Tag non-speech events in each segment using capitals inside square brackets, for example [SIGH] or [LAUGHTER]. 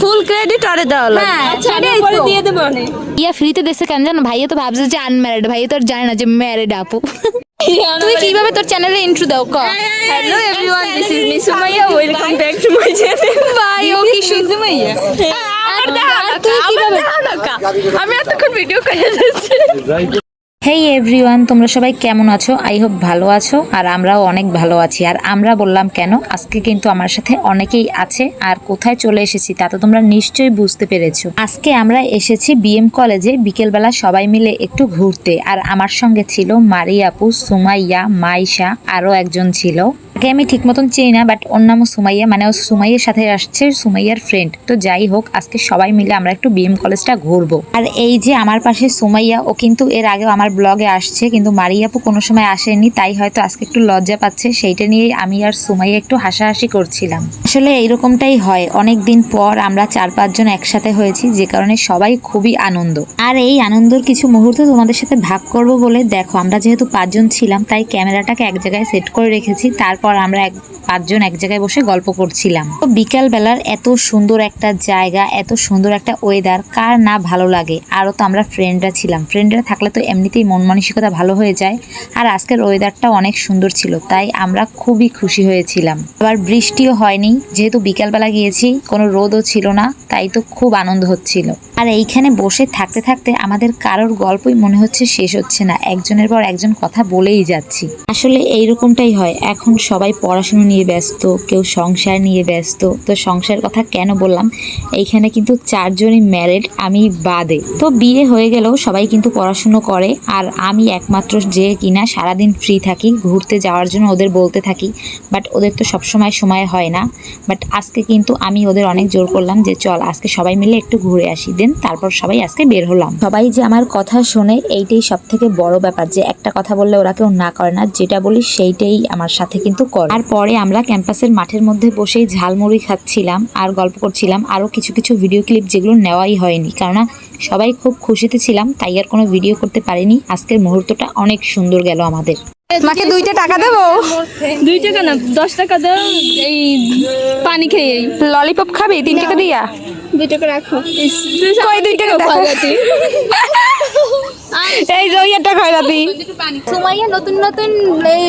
ফুল credit আরে দেওয়া লাগবে। হ্যাঁ পরে দিয়ে দেবো ইয়া ফ্রিতে দেশে কেন জানো? ভাইয়া তো ভাবছে যে আনম্যারিড ভাইয়া তো আর জানে না যে ম্যারিড আপু। [LAUGHS] তুই কীভাবে তোর চ্যানেলে ইন্ট্রো দাও? ক। Hello everyone this is me Sumaiya welcome back to my channel ভাই ও কি সুমাইয়া আর তুই কীভাবে আমি এতক্ষণ ভিডিও করে যাচ্ছি। হেই এভরিওয়ান তোমরা সবাই কেমন আছো? আই হোপ ভালো আছো, আর আমরাও অনেক ভালো আছি। আর আমরা বললাম কেন? আজকে কিন্তু আমার সাথে অনেকেই আছে, আর কোথায় চলে এসেছি তা তো তোমরা নিশ্চয়ই বুঝতে পেরেছ। আজকে আমরা এসেছি বিএম কলেজে বিকেলবেলা সবাই মিলে একটু ঘুরতে। আর আমার সঙ্গে ছিল মারিয়াপু, সুমাইয়া, মাইশা, আরও একজন ছিল। তাকে আমি ঠিক মতন চিনি না বাট ওর নামও সুমাইয়া মানে ও সুমাইয়ের সাথে আসছে, সুমাইয়ার ফ্রেন্ড তো যাই হোক, আজকে সবাই মিলে আমরা একটু বিএম কলেজটা ঘুরবো। আর এই যে আমার পাশে সুমাইয়া, ও কিন্তু এর আগেও আমার ব্লগে আসছে, কিন্তু মারিয়াপু কোনো সময় আসেনি, তাই হয়তো আজকে একটু লজ্জা পাচ্ছে, সেইটা নিয়েই আমি আর সুমাইয়া একটু হাসাহাসি করছিলাম। আসলে এইরকমটাই হয়, অনেক দিন পর আমরা চার পাঁচজন একসাথে হয়েছি, যে কারণে সবাই খুবই আনন্দ। আর এই আনন্দর কিছু মুহূর্ত তোমাদের সাথে ভাগ করব বলে, দেখো, আমরা যেহেতু পাঁচজন ছিলাম, তাই ক্যামেরাটাকে এক জায়গায় সেট করে রেখেছি, তারপর আমরা এক পাঁচজন এক জায়গায় বসে গল্প করছিলাম। তো বিকালবেলার এত সুন্দর একটা জায়গা, এত সুন্দর একটা ওয়েদার কার না ভালো লাগে? আরও তো আমরা ফ্রেন্ডরা ছিলাম। ফ্রেন্ডরা থাকলে তো এমনিতেই মন মানসিকতা ভালো হয়ে যায়। আর আজকের ওয়েদারটা অনেক সুন্দর ছিল, তাই আমরা খুবই খুশি হয়েছিলাম। আবার বৃষ্টিও হয়নি, যেহেতু বিকালবেলা গিয়েছি, কোনো রোদও ছিল না, তাই তো খুব আনন্দ হচ্ছিল। আর এইখানে বসে থাকতে থাকতে আমাদের কারোর গল্পই মনে হচ্ছে শেষ হচ্ছে না। একজনের পর একজন কথা বলেই যাচ্ছি। আসলে এইরকমটাই হয়, এখন সবাই পড়াশুনো নিয়ে ব্যস্ত, কেউ সংসার নিয়ে ব্যস্ত। তো সংসারের কথা কেন বললাম? এইখানে কিন্তু চারজনই ম্যারেড আমি বাদে। তো বিয়ে হয়ে গেলেও সবাই কিন্তু পড়াশুনো করে, আর আমি একমাত্র যে কিনা সারাদিন ফ্রি থাকি, ঘুরতে যাওয়ার জন্য ওদের বলতে থাকি। বাট ওদের তো সবসময় সময় হয় না। বাট আজকে কিন্তু আমি ওদের অনেক জোর করলাম যে, চল, আজকে সবাই মিলে একটু ঘুরে আসি। দেন তারপর সবাই আজকে বের হলাম। সবাই যে আমার কথা শোনে, এইটাই সব থেকে বড় ব্যাপার যে, একটা কথা বললে ওরা কেউ না করে না। যেটা বলি, সেইটাই আমার সাথে কিন্তু করে। আর পরে আমরা ক্যাম্পাসের মাঠের মধ্যে বসেই ঝালমুড়ি খাচ্ছিলাম আর গল্প করছিলাম আরও কিছু কিছু ভিডিও ক্লিপ যেগুলো নেওয়াই হয়নি। কেননা সবাই খুব খুশিতে ছিলাম তাই আর কোনো ভিডিও করতে পারিনি। আজকের মুহূর্তটা অনেক সুন্দর গেল আমাদের। মাকে দুইটা টাকা দেবো? দুই টাকা না দশ টাকা দাও এই পানি খেয়ে ললিপপ খাবি? তিন টাকা দিয়া? দুই টাকা রাখো। দুই টাকা দাও? এই যে সুমাইয়া নতুন নতুন এই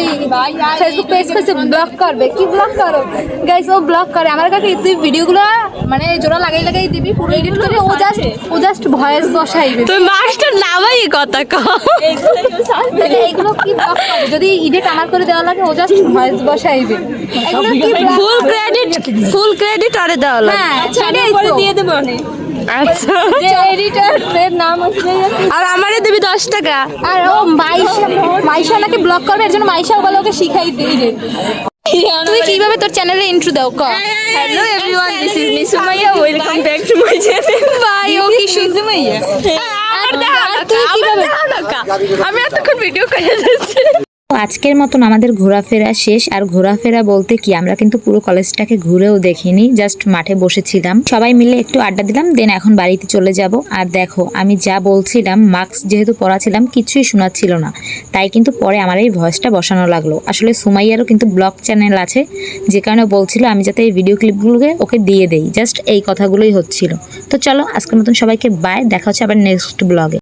ফেসবুক পেজ ব্লগ করবে। কি ব্লগ করো? গাইস ও ব্লগ করে। আমার কাছে তুই ভিডিওগুলো মানে জোড়া লাগাই লাগাই দিবি পুরো এডিট করে ও জাস্ট ও জাস্ট ভয়েস বসাইবে। তুই মাস্টার নামাই কথা কও এইগুলো কি ব্লগ যদি এডিট আমার করে দেওয়া লাগে ও জাস্ট ভয়েস বসাইবে। এগুলো ফুল ক্রেডিট ফুল ক্রেডিট আরে দেওয়া লাগবে হ্যাঁ তো। দিয়ে দেবো আচ্ছা। যে এডিটর এর নাম আর আমারে দিবি দশ টাকা। আর ও মাইশা মাইশা নাকি ব্লগ করবে এর জন্য মাইশাও বলে ওকে শিখাই দিই রে। তুই কীভাবে তোর চ্যানেলে ইন্ট্রো দাও ক? Hello everyone this is me Sumaiya welcome back to my channel ভাই ও কি সুমাইয়া [LAUGHS] আর তুই কীভাবে আমি এতক্ষণ ভিডিও করে যাচ্ছি। আজকের মতন আমাদের ঘোরাফেরা শেষ, আর ঘোরাফেরা বলতে কি? আমরা কিন্তু পুরো কলেজটাকে ঘুরেও দেখিনি জাস্ট মাঠে বসেছিলাম। সবাই মিলে একটু আড্ডা দিলাম দেন এখন বাড়িতে চলে যাব। আর দেখো, আমি যা বলছিলাম মাস্ক যেহেতু পড়াছিলাম, কিছুই শোনাচ্ছিল না। তাই কিন্তু পরে আমার এই ভয়েসটা বসানো লাগল। আসলে সুমাইয়ারও কিন্তু ব্লগ চ্যানেল আছে, যে কারণে বলছিল, আমি যাতে এই ভিডিও ক্লিপগুলোকে ওকে দিয়ে দেই। জাস্ট এই কথাগুলোই হচ্ছিল। তো চলো, আজকের মতন সবাইকে বাই দেখা হচ্ছে আবার নেক্সট ব্লগে